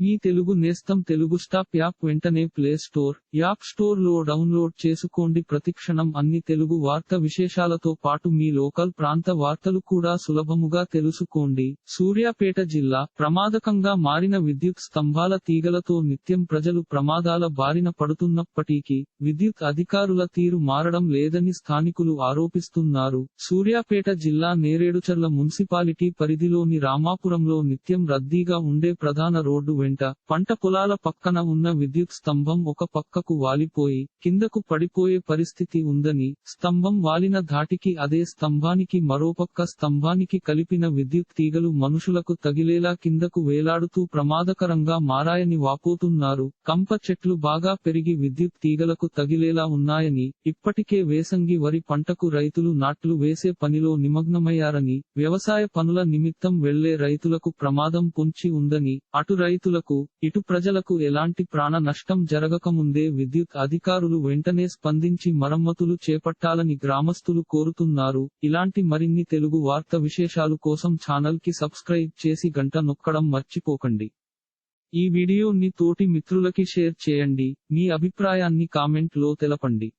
మీ తెలుగు నేస్తం Telugu stop app వెంటనే play store app స్టోర్లో డౌన్లోడ్ చేసుకోండి. ప్రతిక్షణం అన్ని తెలుగు వార్త విశేషాలతో పాటు మీ లోకల్ ప్రాంత వార్తలు కూడా సులభముగా తెలుసుకోండి. సూర్యాపేట జిల్లా ప్రమాదకంగా మారిన విద్యుత్ స్తంభాల తీగలతో నిత్యం ప్రజలు ప్రమాదాల బారిన పడుతున్నప్పటికీ విద్యుత్ అధికారుల తీరు మారడం లేదని స్థానికులు ఆరోపిస్తున్నారు. సూర్యాపేట జిల్లా నేరేడుచర్ల మున్సిపాలిటీ పరిధిలోని రామాపురంలో నిత్యం రద్దీగా ఉండే ప్రధాన రోడ్డు వెంట పంట పొలాల పక్కన ఉన్న విద్యుత్ స్తంభం ఒక పక్కకు వాలిపోయి కిందకు పడిపోయే పరిస్థితి ఉందని స్తంభం వాలిన ధాటికి అదే స్తంభానికి మరోపక్క స్తంభానికి కలిపిన విద్యుత్ తీగలు మనుషులకు తగిలేలా కిందకు వేలాడుతూ ప్రమాదకరంగా మారాయని వాపోతున్నారు. కంప చెట్లు బాగా పెరిగి విద్యుత్ తీగలకు తగిలేలా ఉన్నాయని ఇప్పటికే వేసంగి వరి పంటకు రైతులు నాట్లు వేసే పనిలో నిమగ్నమయ్యారని వ్యవసాయ పనుల నిమిత్తం వెళ్ళే రైతులకు ప్రమాదం పొంచి ఉందని అటు రైతులకు ఇటు ప్రజలకు ఎలాంటి ప్రాణ నష్టం జరగకముందే విద్యుత్ అధికారులు వెంటనే స్పందించి మరమ్మతులు చేపట్టాలని గ్రామస్తులు కోరుతున్నారు. ఇలాంటి మరిన్ని తెలుగు వార్త విశేషాలు కోసం ఛానల్కి సబ్స్క్రైబ్ చేసి గంట నొక్కడం మర్చిపోకండి. ఈ వీడియోని తోటి మిత్రులకి షేర్ చేయండి. మీ అభిప్రాయాన్ని కామెంట్లో తెలపండి.